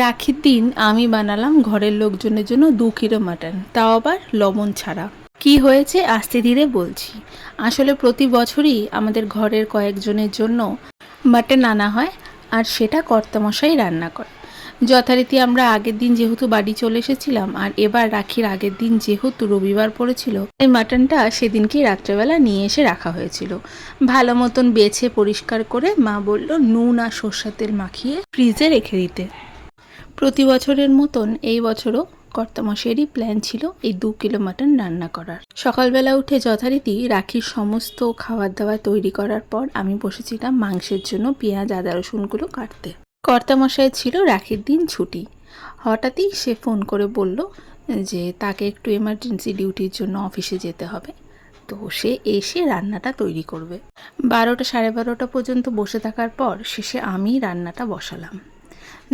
রাখির দিন আমি বানালাম ঘরের লোকজনের জন্য দু কিলো মাটন, তাও আবার লবণ ছাড়া। কি হয়েছে আস্তে ধীরে বলছি। আসলে প্রতি বছরই আমাদের ঘরের কয়েকজনের জন্য মাটন আনা হয়, আর সেটা কর্তামশাই রান্না করে যথারীতি আমরা আগের দিন যেহেতু বাড়ি চলে এসেছিলাম, আর এবার রাখির আগের দিন যেহেতু রবিবার পড়েছিল, এই মাটনটা সেদিনকেই রাত্রেবেলা নিয়ে এসে রাখা হয়েছিল। ভালো মতন বেছে পরিষ্কার করে মা বলল, নুন আর সর্ষের তেল মাখিয়ে ফ্রিজে রেখে দিতে। প্রতি বছরের মতন এই বছরও কর্তামশাইয়েরই প্ল্যান ছিল এই দু কিলো মাটন রান্না করার। সকালবেলা উঠে যথারীতি রাখির সমস্ত খাবার দাবার তৈরি করার পর আমি বসেছিলাম মাংসের জন্য পেঁয়াজ, আদা, রসুনগুলো কাটতে। কর্তামশাই ছিল রাখির দিন ছুটি। হঠাৎই সে ফোন করে বলল যে, তাকে একটু এমার্জেন্সি ডিউটির জন্য অফিসে যেতে হবে। তো সে এসে রান্নাটা তৈরি করবে। বারোটা সাড়ে বারোটা পর্যন্ত বসে থাকার পর শেষে আমি রান্নাটা বসালাম।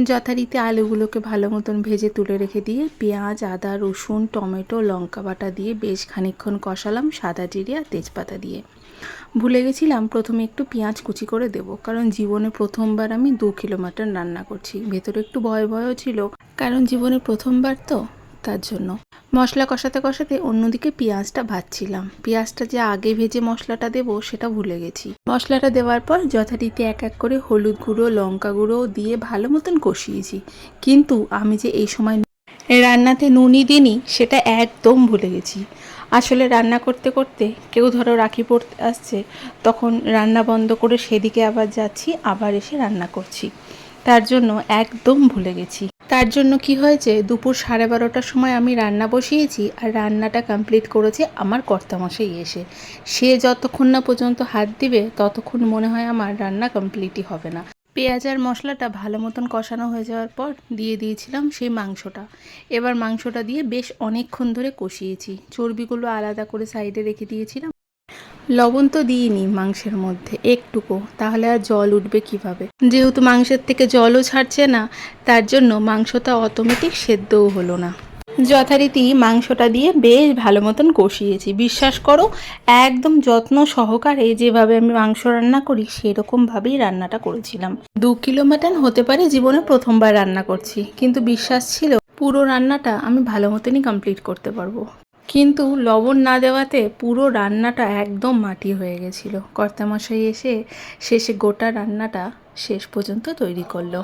যথারীতি আলুগুলোকে ভালো মতন ভেজে তুলে রেখে দিয়ে পেঁয়াজ, আদা, রসুন, টমেটো, লঙ্কা বাটা দিয়ে বেশ খানিকক্ষণ কষালাম সাদা জিরে আর তেজপাতা দিয়ে। ভুলে গেছিলাম প্রথমে একটু পেঁয়াজ কুচি করে দেব, কারণ জীবনে প্রথমবার আমি দু কিলো মাটন রান্না করছি। ভেতরে একটু ভয় ভয়ও ছিল, কারণ জীবনে প্রথমবার তো। তার জন্য। মশলা কষাতে কষাতে অন্যদিকে পেঁয়াজটা ভাজছিলাম। পেঁয়াজটা যে আগে ভেজে মশলাটা দেবো, সেটা ভুলে গেছি। মশলাটা দেওয়ার পর যথারীতি এক এক করে হলুদ গুঁড়ো, লঙ্কা গুঁড়ো দিয়ে ভালো মতন কষিয়েছি। কিন্তু আমি যে এই সময় রান্নাতে নুনই দিনই সেটা একদম ভুলে গেছি। আসলে রান্না করতে করতে কেউ ধরো রাখি পড়তে আসছে, তখন রান্না বন্ধ করে সেদিকে আবার যাচ্ছি, আবার এসে রান্না করছি। তার জন্য একদম ভুলে গেছি। তার জন্য কি হয়েছে? দুপুর সাড়ে বারোটার সময় আমি রান্না বসিয়েছি আর রান্নাটা কমপ্লিট করেছে আমার কর্তামশাই এসে। সে যতক্ষণ না পর্যন্ত হাত দিবে, ততক্ষণ মনে হয় আমার রান্না কমপ্লিটই হবে না। পেঁয়াজ আর মশলাটা ভালো মতন কষানো হয়ে যাওয়ার পর দিয়ে দিয়েছিলাম সেই মাংসটা। এবার মাংসটা দিয়ে বেশ অনেকক্ষণ ধরে কষিয়েছি। চর্বিগুলো আলাদা করে সাইডে রেখে দিয়েছিলাম। লবণ তো দিইনি মাংসের মধ্যে, একটুকু। তাহলে আর জল উঠবে কীভাবে? যেহেতু মাংসের থেকে জলও ছাড়ছে না, তার জন্য মাংসটা অটোমেটিক সেদ্ধও হলো না। যথারীতি মাংসটা দিয়ে বেশ ভালো মতন কষিয়েছি। বিশ্বাস করো, একদম যত্ন সহকারে যেভাবে আমি মাংস রান্না করি, সেরকমভাবেই রান্নাটা করেছিলাম। দু কিলো মাটন হতে পারে জীবনে প্রথমবার রান্না করছি, কিন্তু বিশ্বাস ছিল পুরো রান্নাটা আমি ভালো মতনই কমপ্লিট করতে পারব। কিন্তু লবণ না দেওয়াতে পুরো রান্নাটা একদম মাটি হয়ে গেছিল। কর্তামশাই এসে শেষে গোটা রান্নাটা শেষ পর্যন্ত তৈরি করল।